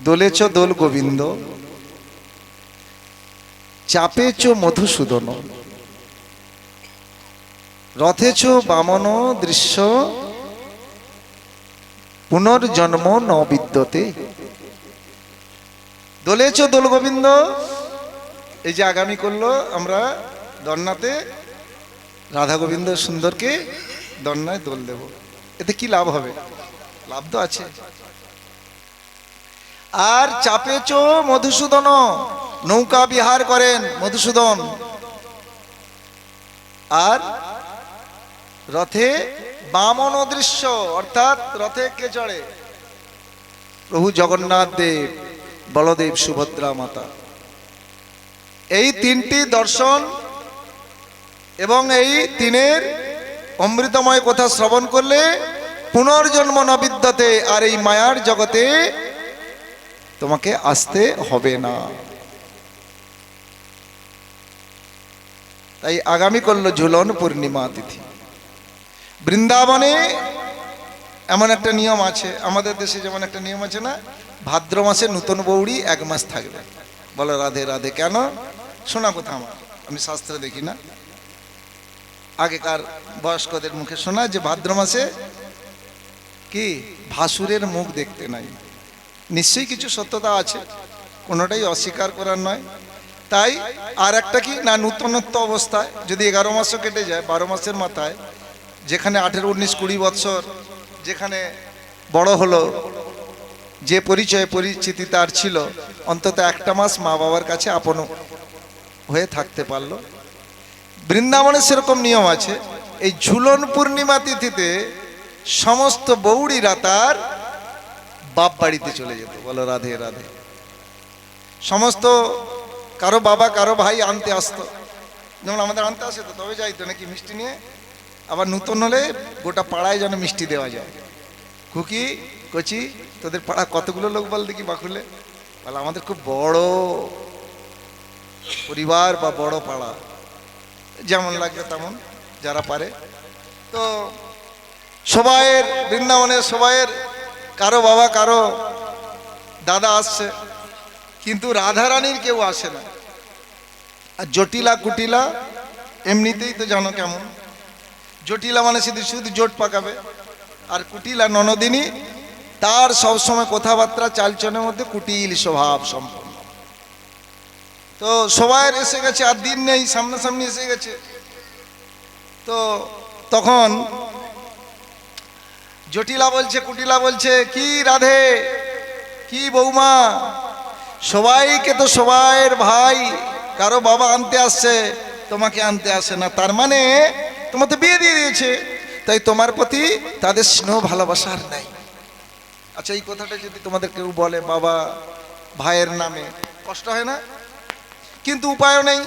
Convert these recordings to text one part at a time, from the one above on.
দোলেছ দোল গোবিন্দ, চাপেছ মধুসূদন, রথেছ বামন দৃশ্য, পুনর্জন্ম ন বিদ্যতে দোলেছ দোল গোবিন্দ, এই যে আগামী করল আমরা দন্নাতে, রাধা গোবিন্দ সুন্দরকে দন্নায় দোল দেব। এতে কি লাভ হবে? লাভ তো আছে। আর চাপেছ মধুসূদন। নৌকা বিহার করেন মধুসূদন। আর রথে বামন দৃশ্য, অর্থাৎ রথে কে চড়ে? প্রভু জগন্নাথ দেব, বলদেব সুভদ্রা মাতা। এই তিনটি দর্শন এবং এই তিনের অমৃতময় কথা শ্রবণ করলে পুনর্জন্ম নবিদ্যতে আর এই মায়ার জগতে তোমাকে আসতে হবে না। তাই আগামী করল ঝুলন পূর্ণিমা তিথি। বৃন্দাবনে এমন একটা নিয়ম আছে, আমাদের দেশে যেমন একটা নিয়ম আছে না, ভাদ্র মাসে নূতন বৌড়ি এক মাস থাকবে। বলো রাধে রাধে, কেন? শোনা কথা আমার, আমি শাস্ত্রে দেখি না। আগেকার বয়স্কদের মুখে শোনা যে ভাদ্র মাসে কি ভাসুরের মুখ দেখতে নাই। নিশ্চয়ই কিছু সত্যতা আছে, কোনোটাই অস্বীকার করার নয়। তাই আর একটা কি? না, নূতনত্ব অবস্থায়, যদি এগারো মাসও কেটে যায়, বারো মাসের মাথায়, যেখানে আঠেরো, উনিশ, কুড়ি বছর যেখানে বড় হলো, যে পরিচয় পরিচিতি তার ছিল, অন্তত একটা মাস মা বাবার কাছে আপন হয়ে থাকতে পারল। বৃন্দাবনে সেরকম নিয়ম আছে, এই ঝুলন পূর্ণিমা তিথিতে সমস্ত বৌড়িরা তার বাপ বাড়িতে চলে যেত, বলো রাধে রাধে। সমস্ত কারও বাবা, কারও ভাই আনতে আসতো। যেমন আমাদের আনতে আসে তো, তবে যাইতো নাকি মিষ্টি নিয়ে। আবার নূতন হলে গোটা পাড়ায় যেন মিষ্টি দেওয়া যায়। খুকি, কচি, তোদের পাড়া কতগুলো লোক বল দেখি বাকুলে বলে, আমাদের খুব বড় পরিবার বা বড় পাড়া। যেমন লাগবে তেমন, যারা পারে। তো সবাইয়ের বৃন্দাবনের সবাইয়ের কারও বাবা, কারও দাদা আসছে, কিন্তু রাধারানীর কেউ আসে না। আর জটিলা, কুটিলা, এমনিতেই তো জানো কেমন। জটিলা মানে শুধু শুধু জোট পাকাবে। আর কুটিলা ননদিনী, তার সবসময় কথাবার্তা চালচনের মধ্যে কুটিল স্বভাব সম্পন্ন। তো সবাইয়ের এসে গেছে, আর দিন নেই, সামনাসামনি এসে গেছে। তো তখন জটিলা বলছে, কুটিলা বলছে, কি রাধে? কি বৌমা? সবাইকে তো সবাইয়ের ভাই। কারও বাবা আনতে আসছে, তোমাকে আনতে আসে না। তার মানে তোমার তো বিয়ে দিয়ে দিয়েছে। তাই তোমার প্রতি তাদের স্নেহ ভালোবাসার নাই। আচ্ছা এই কথাটা যদি তোমাদের কেউ বলে, বাবা, ভাইয়ের নামে, কষ্ট হয় না? কিন্তু উপায়ও নেই।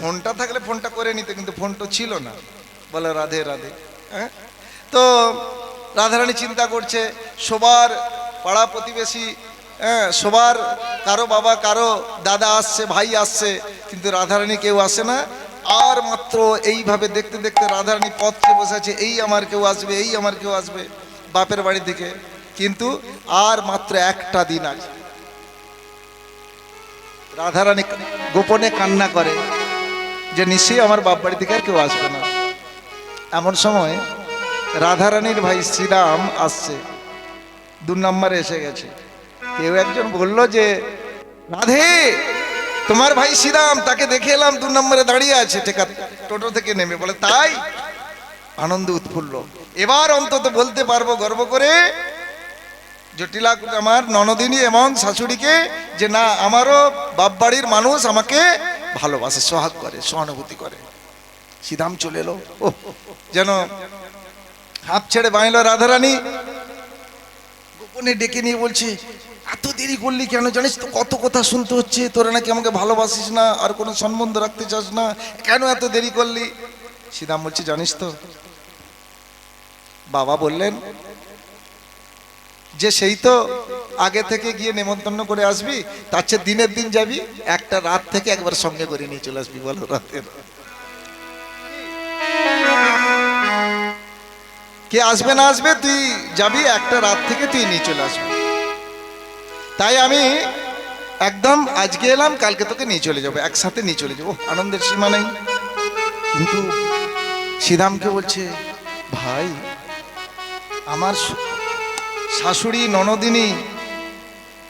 ফোনটা থাকলে ফোনটা করে নিতে, কিন্তু ফোন তো ছিল না। বলে, রাধে রাধে। হ্যাঁ? তো রাধারানী চিন্তা করছে সবার পাড়া প্রতিবেশী হ্যাঁ সবার কারও বাবা, কারও দাদা আসছে, ভাই আসছে, কিন্তু রাধারানী কেউ আসে না। আর মাত্র এইভাবে দেখতে দেখতে রাধারানী পথে বসে আছে, এই আমার কেউ আসবে, এই আমার কেউ আসবে বাপের বাড়ি থেকে কিন্তু আর মাত্র একটা দিন আছে। রাধারানী গোপনে কান্না করে যে নিশ্চয়ই আমার বাপ বাড়ি থেকে আর কেউ আসবে না। এমন সময় রাধারানীর ভাই শ্রীরাম আসছে। দু নম্বরে এসে গেছে। কেউ একজন বলল যে, রাধে, তোমার ভাই শ্রীরাম, তাকে দেখে এলাম, দু নম্বরে দাঁড়িয়ে আছে। টেকা টোটো থেকে নেমে বলে, তাই? আনন্দ উৎফুল্ল। এবার অন্তত বলতে পারব গর্ব করে জটিলা আমার ননদিনী এবং শাশুড়িকে যে না, আমারও বাপ বাড়ির মানুষ আমাকে ভালোবাসে, সোহাগ করে, সহানুভূতি করে। সিধাম চলে এলো। যেন হাত ছেড়ে বাঁধল রাধারানী। গোপনে ডেকে নিয়ে বলছে, এত দেরি করলি কেন? জানিস তো কত কথা শুনতে হচ্ছে। তোরা নাকি আমাকে ভালোবাসিস না, আর কোনো সম্বন্ধ রাখতে চাস না। কেন এত দেরি করলি? সিদাম বলছে, জানিস তো, বাবা বললেন যে সেই তো আগে থেকে গিয়ে নেমন্তন্ন করে আসবি, তার চেয়ে দিনের দিন যাবি, একটা রাত থেকে একবার সঙ্গে করে নিয়ে চলে আসবি বলো রাতের। কে আসবে না আসবে তুই যাবি একটা রাত থেকে তুই নিয়ে চলে আসবি। তাই আমি একদম আজকে এলাম, কালকে তোকে নিয়ে চলে যাব, একসাথে নিয়ে চলে যাব। আনন্দের সীমা নেই। কিন্তু শ্রীরামকে বলছে, ভাই, আমার শাশুড়ি ননদিনী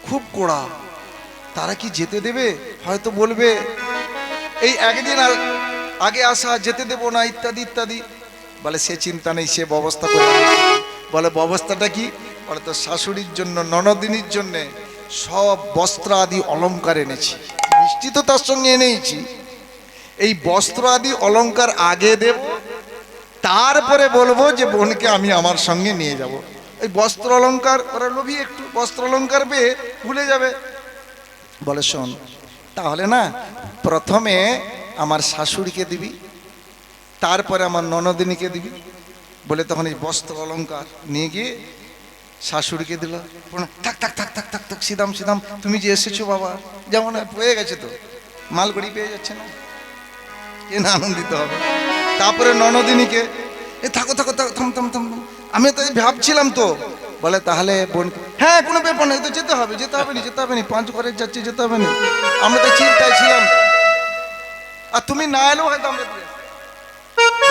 খুব কোড়া। তারা কি যেতে দেবে? হয়তো বলবে, এই একদিন আর আগে আসা, যেতে দেবো না, ইত্যাদি ইত্যাদি। বলে, সে চিন্তা নেই, সে ব্যবস্থা করে। বলে, ব্যবস্থাটা কি? বলে তো শাশুড়ির জন্য, ননদিনীর জন্য সব বস্ত্র আদি অলংকার এনেছি। মিষ্টি তো তার সঙ্গে এনেইছি। এই বস্ত্র আদি অলংকার আগে দেব, তারপরে বলব যে, বোনকে আমি আমার সঙ্গে নিয়ে যাব। এই বস্ত্র অলংকার ওরা লোভী একটু, বস্ত্র অলংকার পেয়ে ভুলে যাবে। বলে, শোন, তাহলে না, প্রথমে আমার শাশুড়িকে দিবি তারপরে আমার ননদিনীকে দিবি। বলে তখন এই বস্ত্র অলঙ্কার নিয়ে গিয়ে শাশুড়িকে দিল। থাক থাক থাক থাক থাক থাক, সিদাম সিদাম, তুমি যে এসেছ বাবা, যেমন পেয়ে গেছে তো। মালগড়ি পেয়ে যাচ্ছে না। কে না আনন্দিত হবে। তারপরে ননদিনীকে, এ থাকো থাকো থাকো, থাম থাম থাম। আমি তো ভাবছিলাম তো। বলে, তাহলে বোন হ্যাঁ কোনো ব্যাপার নেই, তো যেতে হবে যেতে হবে না, যেতে হবে না, পাঁচ ঘরে যাচ্ছে, যেতে হবে না। আমরা তো চিন্তায় ছিলাম। আর তুমি না এলেও হয়তো আমরা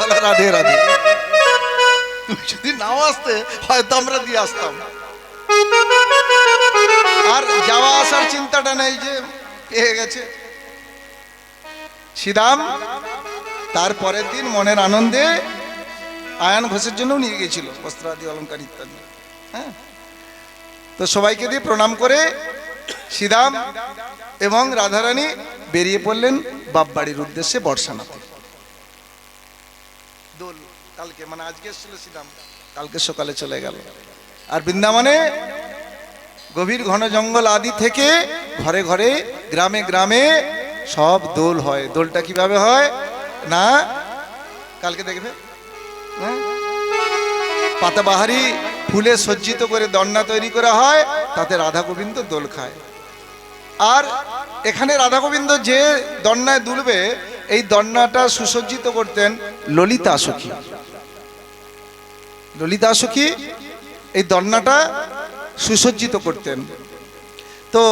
বলে রাধে রাধে। তুমি যদি নাও আসতে, হয়তো আমরা দিয়ে আসতাম। আর যাওয়া আসার চিন্তাটা নেই যে পেয়ে গেছে। শ্রীরাম তার পরের দিন মনের আনন্দে আয়ান ঘোষের জন্য নিয়ে গেছিল বস্ত্র আদি অলঙ্কার ইত্যাদি। হ্যাঁ? তো সবাইকে দিয়ে প্রণাম করে শ্রীরাম এবং রাধারানী বেরিয়ে পড়লেন বাপবাড়ির উদ্দেশ্যে বর্ষানাতে দোল কালকে মানে আজকে এসেছিল কালকে সকালে চলে গেল। আর বৃন্দাবনে গভীর ঘন জঙ্গল আদি থেকে ঘরে ঘরে, গ্রামে গ্রামে সব দোল হয়। দোলটা কীভাবে হয়? না, কালকে দেখবে। হ্যাঁ? পাতাবাহারি ফুলে সজ্জিত করে দন্না তৈরি করা হয়, তাতে রাধা গোবিন্দ দোল খায়। আর এখানে রাধা গোবিন্দ যে দন্নায় দুলবে, এই দন্নাটা সুসজ্জিত করতেন ললিতা সখী। ললিতা সখী এই দন্নাটা সুসজ্জিত করতেন। তো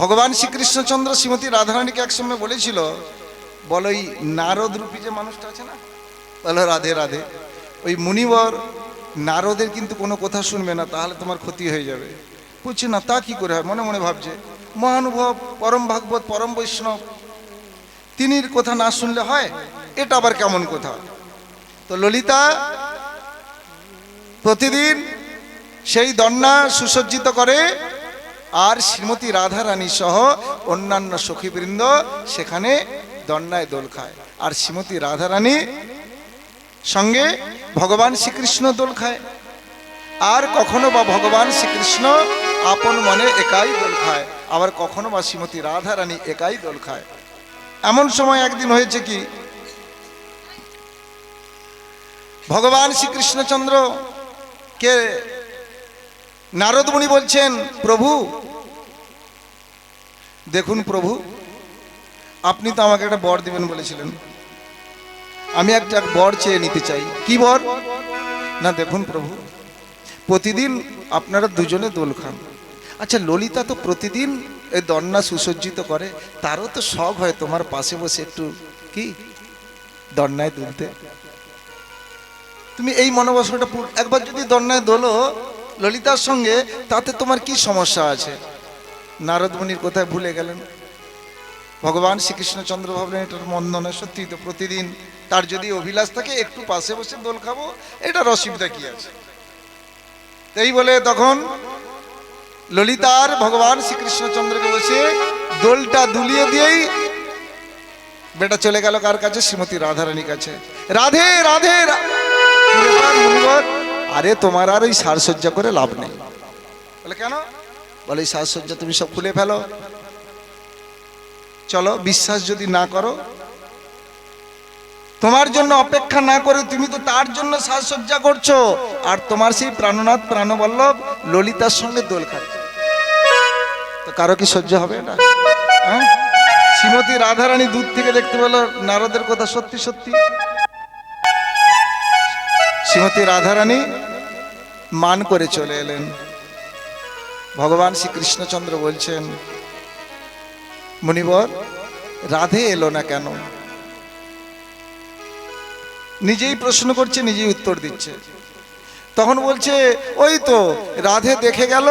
ভগবান শ্রীকৃষ্ণচন্দ্র শ্রীমতী রাধারানীকে একসময় বলেছিল, বলো ওই নারদ রূপী যে মানুষটা আছে না? বলো রাধে রাধে। ওই মুনিবর নারদের কিন্তু কোনো কথা শুনবে না, তাহলে তোমার ক্ষতি হয়ে যাবে। বুঝছে না, তা কি করে হয়? মনে মনে ভাবছে। মহানুভব, পরম ভাগবত, পরম বৈষ্ণব, তিনির কথা না শুনলে হয়, এটা আবার কেমন কথা? তো ললিতা প্রতিদিন সেই দন্না সুসজ্জিত করে আর শ্রীমতী রাধা রানী সহ অন্যান্য সখীবৃন্দ সেখানে দন্নায় দোল খায়। আর শ্রীমতী রাধা রানী সঙ্গে ভগবান শ্রীকৃষ্ণ দোল খায়। আর কখনো বা ভগবান শ্রীকৃষ্ণ আপন মনে একাই দোল খায়, আবার কখনো বা শ্রীমতী রাধা রানী একাই দোল খায়। এমন সময় একদিন হয়েছে কি, ভগবান শ্রীকৃষ্ণচন্দ্র কে নারদমণি বলছেন, প্রভু, দেখুন প্রভু, আপনি তো আমাকে একটা বর দিবেন বলেছিলেন। আমি একটা বর চেয়ে নিতে চাই। কি বর? না, দেখুন প্রভু, প্রতিদিন আপনারা দুজনে দোল খান। আচ্ছা ললিতা তো প্রতিদিন এই দন্না সুসজ্জিত করে, তারও তো শখ হয় তোমার পাশে বসে একটু, কি? দন্নায় দুলতে। তুমি এই মনোবাসনটা একবার যদি দন্যায় দোলো ললিতার সঙ্গে, তাতে তোমার কি সমস্যা আছে? নারদমণির কোথায় ভুলে গেলেন? ভগবান শ্রীকৃষ্ণচন্দ্র ভাবলেন, এটার মন্দ নয় সত্যি তো প্রতিদিন তার যদি অভিলাষ থাকে, একটু পাশে বসে দোল খাব, এটার অসুবিধা কি আছে? এই বলে তখন ললিতার ভগবান শ্রীকৃষ্ণচন্দ্রকে বসে দোলটা দুলিয়ে দিয়েই বেটা চলে গেল কার কাছে? শ্রীমতী রাধারানীর কাছে। রাধে রাধে, রা- কি ব্যাপার মুনিবর? আরে তোমার আর ওই সাজসজ্জা করে লাভ নেই। বলে, কেন? বলে সাজসজ্জা তুমি সব খুলে ফেলো। চলো, বিশ্বাস যদি না করো, তোমার জন্য অপেক্ষা না করে তুমি তো তার জন্য সাজসজ্জা করছ। আর তোমার সেই প্রাণনাথ প্রাণবল্লভ ললিতার সঙ্গে দোল খাচ্ছে। তো কারও কি সহ্য হবে এটা? হ্যাঁ? শ্রীমতী রাধারানী দূর থেকে দেখতে পেল নারদের কথা সত্যি সত্যি। শ্রীমতী রাধারানী মান করে চলে এলেন। ভগবান শ্রীকৃষ্ণচন্দ্র বলছেন, মুনিবর, রাধে এলো না কেন? নিজেই প্রশ্ন করছে, নিজেই উত্তর দিচ্ছে। তখন বলছে, ওই তো, রাধে দেখে গেল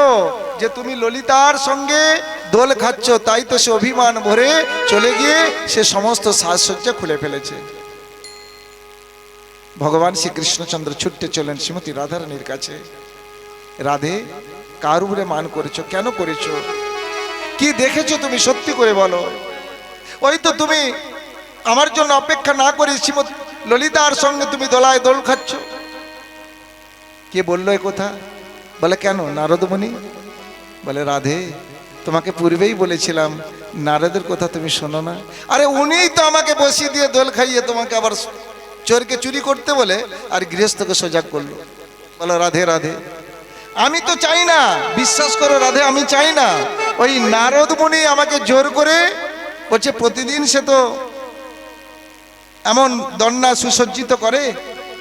যে তুমি ললিতার সঙ্গে দোল খাচ্ছ, তাই তো সে অভিমান ভরে চলে গিয়ে সে সমস্ত সাজসজ্জা খুলে ফেলেছে। ভগবান শ্রী কৃষ্ণচন্দ্র ছুটতে চলেন শ্রীমতী রাধারানীর কাছে। রাধে, কার উপরে মান করেছ? কেন করেছ? কি দেখেছ তুমি? সত্যি করে বলো। ওই তো তুমি আমার জন্য অপেক্ষা না করে শ্রীমতী ললিতার সঙ্গে তুমি দোলায় দোল খাচ্ছ। কে বলল এ কথা? বলে, কেন? নারদমণি? বলে, রাধে, তোমাকে পূর্বেই বলেছিলাম, নারদের কথা তুমি শোনো না। আরে, উনিই তো আমাকে বসিয়ে দিয়ে দোল খাইয়ে তোমাকে আবার চোরকে চুরি করতে বলে আর গৃহস্থকে সজাগ করল। বলো, রাধে রাধে। আমি তো চাই না, বিশ্বাস করো রাধে, আমি চাই না। ওই নারদ মুনি আমাকে জোর করে বলছে, প্রতিদিন সে তো এমন দন্না সুসজ্জিত করে,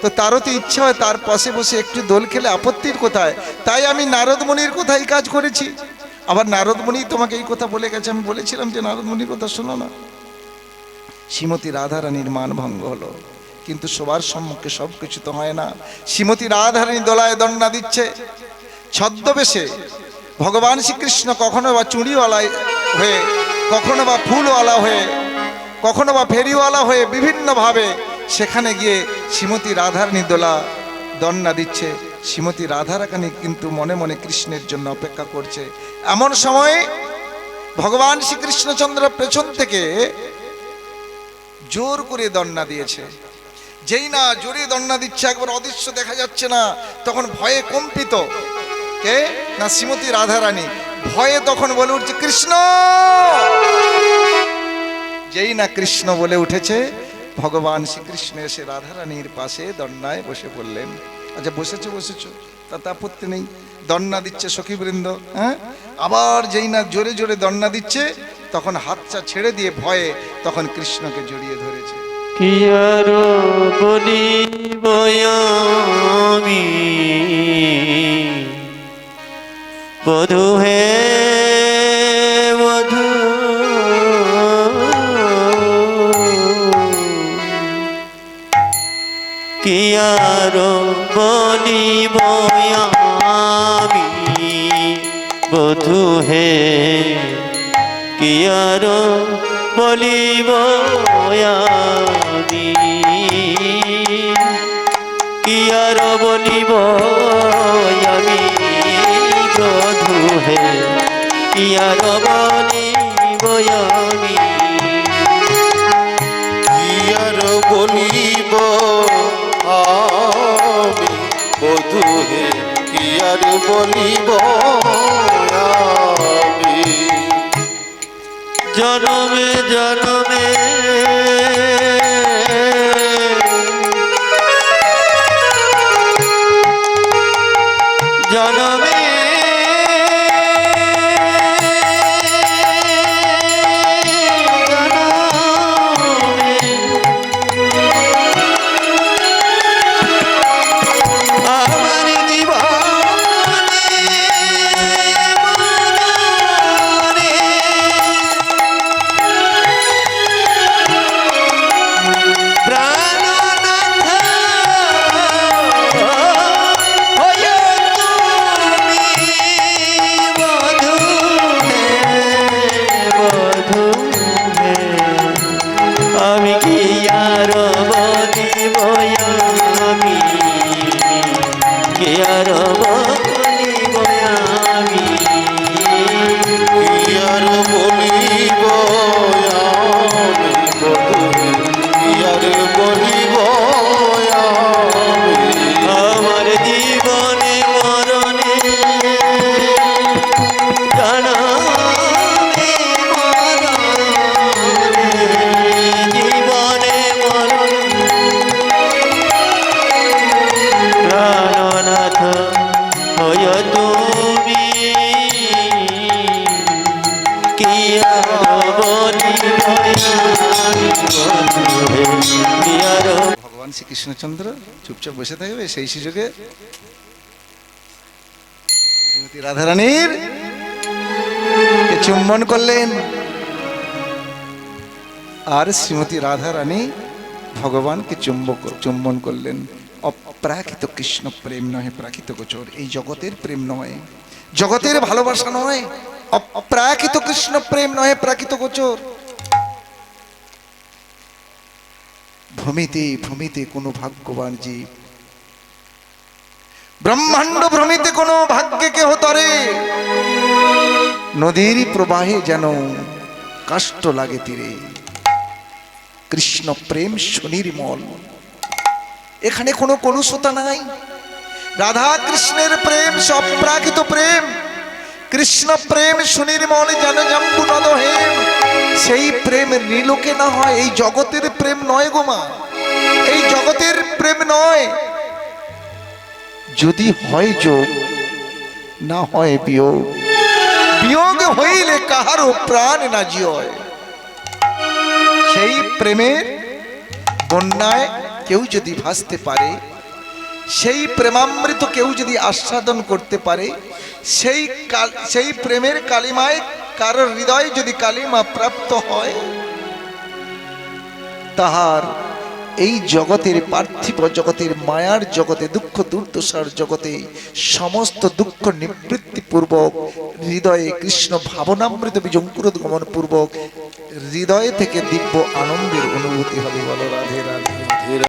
তো তারও তো ইচ্ছা হয় তার পাশে বসে একটু দোল খেলে আপত্তির কোথায়? তাই আমি নারদ কোথায় কাজ করেছি? আবার নারদ তোমাকে এই কথা বলে গেছে, আমি বলেছিলাম যে, নারদ কথা শোনো না। শ্রীমতী রাধারানীর মান ভঙ্গ হলো। কিন্তু সবার সম্মুখে সব কিছু তো হয় না। শ্রীমতী রাধারানী দোলায় দণ্ডা দিচ্ছে। ছদ্মবেশে ভগবান শ্রীকৃষ্ণ কখনো বা চুড়িওয়ালা হয়ে, কখনো বা ফুলওয়ালা হয়ে, কখনো বা ফেরিওয়ালা হয়ে বিভিন্নভাবে সেখানে গিয়ে শ্রীমতী রাধারানী দোলা দণ্ডা দিচ্ছে। শ্রীমতী রাধারানী কিন্তু মনে মনে কৃষ্ণের জন্য অপেক্ষা করছে। এমন সময় ভগবান শ্রীকৃষ্ণচন্দ্র পেছন থেকে জোর করে দণ্ডা দিয়েছে। যেই না জোরে দণ্ডা দিচ্ছে, একবার অদৃশ্য দেখা যাচ্ছে না। তখন ভয়ে কম্পিত। কে? না শ্রীমতী রাধারানী। ভয়ে তখন বলে উঠছে, কৃষ্ণ! যেই না কৃষ্ণ বলে উঠেছে, ভগবান শ্রীকৃষ্ণ এসে রাধারানীর পাশে দণ্ডায় বসে পড়লেন। আচ্ছা বসেছো বসেছো। তাতে আপত্তি নেই। দণ্ডা দিচ্ছে সখীবৃন্দ হ্যাঁ? আবার যেই না জোরে জোরে দণ্ডা দিচ্ছে, তখন হাতটা ছেড়ে দিয়ে ভয়ে তখন কৃষ্ণকে জড়িয়ে ধরেছে। কি আর বলিব আমি বধু হে বধু কি আর বলিব আমি বধু হে কি বলিব আমি কি আর বলিব আমি বধু হে? কি আর বলিব আমি? আর বলিব আমি বধু হে? কি আর বলিব আমি? জনমে জনমে চুপচাপ বসে থাকবে, সেই শ্রীমতী রাধারানীর চুম্বন করলেন। আর শ্রীমতী রাধা রানী ভগবানকে চুম্বক চুম্বন করলেন। অপ্রাকৃত কৃষ্ণ প্রেম নয় প্রাকৃত গোচর। এই জগতের প্রেম নয়। জগতের ভালোবাসা নয়। অপ্রাকৃত কৃষ্ণ প্রেম নয় প্রাকৃত গোচর। ভূমিতে ভ্রমিতে কোনো ভাগ্যবান জীব। ব্রহ্মাণ্ড ভ্রমিতে কোনো ভাগ্যে কেহ তরে। নদীর প্রবাহে যেন কষ্ট লাগে তীরে। কৃষ্ণ প্রেম সুনির্মল। এখানে কোনো কলুষতা নাই। রাধা কৃষ্ণের প্রেম সব প্রাকৃত প্রেম। কৃষ্ণ প্রেম সুনির্মল, যেন জাম্বু নদহেম সেই প্রেম নীলোকে না হয়, এই জগতের প্রেম নয় গো মা। এই জগতের প্রেম নয়। যদি হয় যোগ, না হয় বিয়োগ। বিয়োগ হইলে কাহারও প্রাণ না জিয় সেই প্রেমের বন্যায় কেউ যদি ভাসতে পারে, সেই প্রেমামৃত কেউ যদি আস্বাদন করতে পারে, সেই সেই প্রেমের কালিমায় কারোর হৃদয় যদি কালিমা প্রাপ্ত হয়, তাহার এই জগতের পার্থিব জগতের মায়ার জগতে, দুঃখ দুর্দশার জগতে, সমস্ত দুঃখ নিবৃত্তি পূর্বক হৃদয়ে কৃষ্ণ ভাবনামৃত গমন পূর্বক হৃদয় থেকে দিব্য আনন্দের অনুভূতি হবে বলো রাধে রাধে।